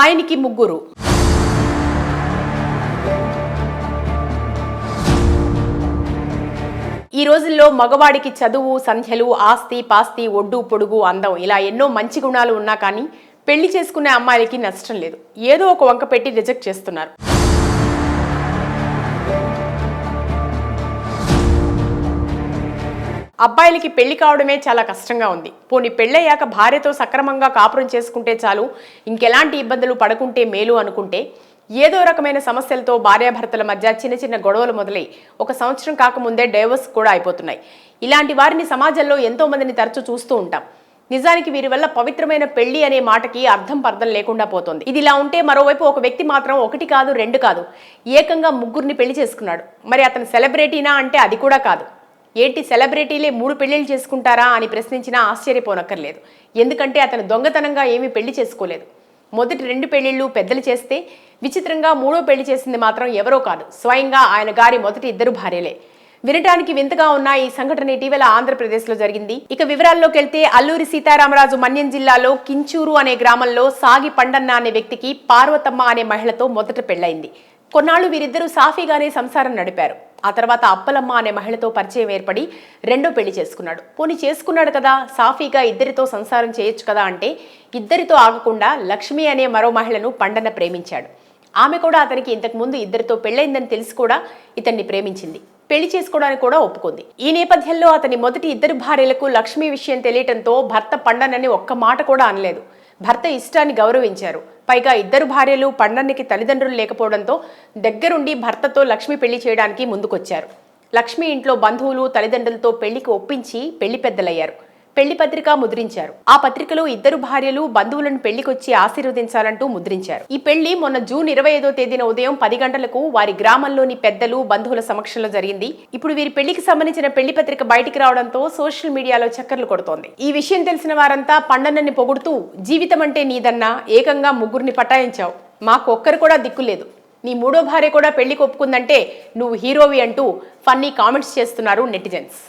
ఆయనకి ముగ్గురు. ఈ రోజుల్లో మగవాడికి చదువు సంధ్యలు ఆస్తి పాస్తి ఒడ్డు పొడుగు అందం ఇలా ఎన్నో మంచి గుణాలు ఉన్నా కానీ పెళ్ళి చేసుకునే అమ్మాయిలకి నష్టం లేదు. ఏదో ఒక వంక పెట్టి రిజెక్ట్ చేస్తున్నారు. అబ్బాయిలకి పెళ్ళి కావడమే చాలా కష్టంగా ఉంది. పోనీ పెళ్ళయ్యాక భార్యతో సక్రమంగా కాపురం చేసుకుంటే చాలు ఇంకెలాంటి ఇబ్బందులు పడకుంటే మేలు అనుకుంటే ఏదో రకమైన సమస్యలతో భార్యాభర్తల మధ్య చిన్న చిన్న గొడవలు మొదలై ఒక సంవత్సరం కాకముందే డైవర్స్ కూడా అయిపోతున్నాయి. ఇలాంటి వారిని సమాజంలో ఎంతో మందిని తరచూ చూస్తూ ఉంటాం. నిజానికి వీరి వల్ల పవిత్రమైన పెళ్ళి అనే మాటకి అర్థం పర్థం లేకుండా పోతుంది. ఇది ఇలా ఉంటే మరోవైపు ఒక వ్యక్తి మాత్రం ఒకటి కాదు రెండు కాదు ఏకంగా ముగ్గురిని పెళ్ళి చేసుకున్నాడు. మరి అతను సెలబ్రిటీనా అంటే అది కూడా కాదు. ఏంటి సెలబ్రిటీలే మూడు పెళ్ళిళ్ళు చేసుకుంటారా అని ప్రశ్నించినా ఆశ్చర్యపోనక్కర్లేదు. ఎందుకంటే అతను దొంగతనంగా ఏమీ పెళ్ళి చేసుకోలేదు. మొదటి రెండు పెళ్ళిళ్ళు పెద్దలు చేస్తే విచిత్రంగా మూడో పెళ్ళి చేసింది మాత్రం ఎవరో కాదు. స్వయంగా ఆయన గారి మొదటి ఇద్దరు భార్యలే. వినటానికి వింతగా ఉన్న ఈ సంఘటన ఇటీవల ఆంధ్రప్రదేశ్లో జరిగింది. ఇక వివరాల్లోకి వెళ్తే అల్లూరి సీతారామరాజు మన్యం జిల్లాలో కించూరు అనే గ్రామంలో సాగి పండన్న అనే వ్యక్తికి పార్వతమ్మ అనే మహిళతో మొదట పెళ్ళైంది కొన్నాళ్ళు వీరిద్దరూ సాఫీగానే సంసారం నడిపారు. ఆ తర్వాత అప్పలమ్మ అనే మహిళతో పరిచయం ఏర్పడి రెండో పెళ్ళి చేసుకున్నాడు. పోనీ చేసుకున్నాడు కదా సాఫీగా ఇద్దరితో సంసారం చేయొచ్చు కదా అంటే ఇద్దరితో ఆగకుండా లక్ష్మి అనే మరో మహిళను పండన ప్రేమించాడు. ఆమె కూడా అతనికి ఇంతకు ముందు ఇద్దరితో పెళ్ళైందని తెలిసి కూడా ఇతన్ని ప్రేమించింది. పెళ్ళి చేసుకోవడానికి కూడా ఒప్పుకుంది. ఈ నేపథ్యంలో అతని మొదటి ఇద్దరు భార్యలకు లక్ష్మి విషయం తెలియటంతో భర్త పండనని ఒక్క మాట కూడా అనలేదు. భర్త ఇష్టాన్ని గౌరవించారు. పైగా ఇద్దరు భార్యలు పండన్నికి తల్లిదండ్రులు లేకపోవడంతో దగ్గరుండి భర్తతో లక్ష్మి పెళ్ళి చేయడానికి ముందుకొచ్చారు. లక్ష్మి ఇంట్లో బంధువులు తల్లిదండ్రులతో పెళ్ళికి ఒప్పించి పెళ్ళి పెద్దలయ్యారు. పెళ్ళి పత్రిక ముద్రించారు. ఆ పత్రికలో ఇద్దరు భార్యలు బంధువులను పెళ్ళికొచ్చి ఆశీర్వదించాలంటూ ముద్రించారు. ఈ పెళ్ళి మొన్న జూన్ ఇరవై ఐదో తేదీన ఉదయం పది గంటలకు వారి గ్రామంలోని పెద్దలు బంధువుల సమక్షంలో జరిగింది. ఇప్పుడు వీరి పెళ్ళికి సంబంధించిన పెళ్ళి పత్రిక బయటికి రావడంతో సోషల్ మీడియాలో చక్కర్లు కొడుతోంది. ఈ విషయం తెలిసిన వారంతా పండనని పొగుడుతూ జీవితం అంటే నీదన్నా ఏకంగా ముగ్గురిని పటాయించావు మాకు ఒక్కరు కూడా దిక్కులేదు నీ మూడో భార్య కూడా పెళ్ళికి ఒప్పుకుందంటే నువ్వు హీరోవి అంటూ ఫన్నీ కామెంట్స్ చేస్తున్నారు నెటిజన్స్.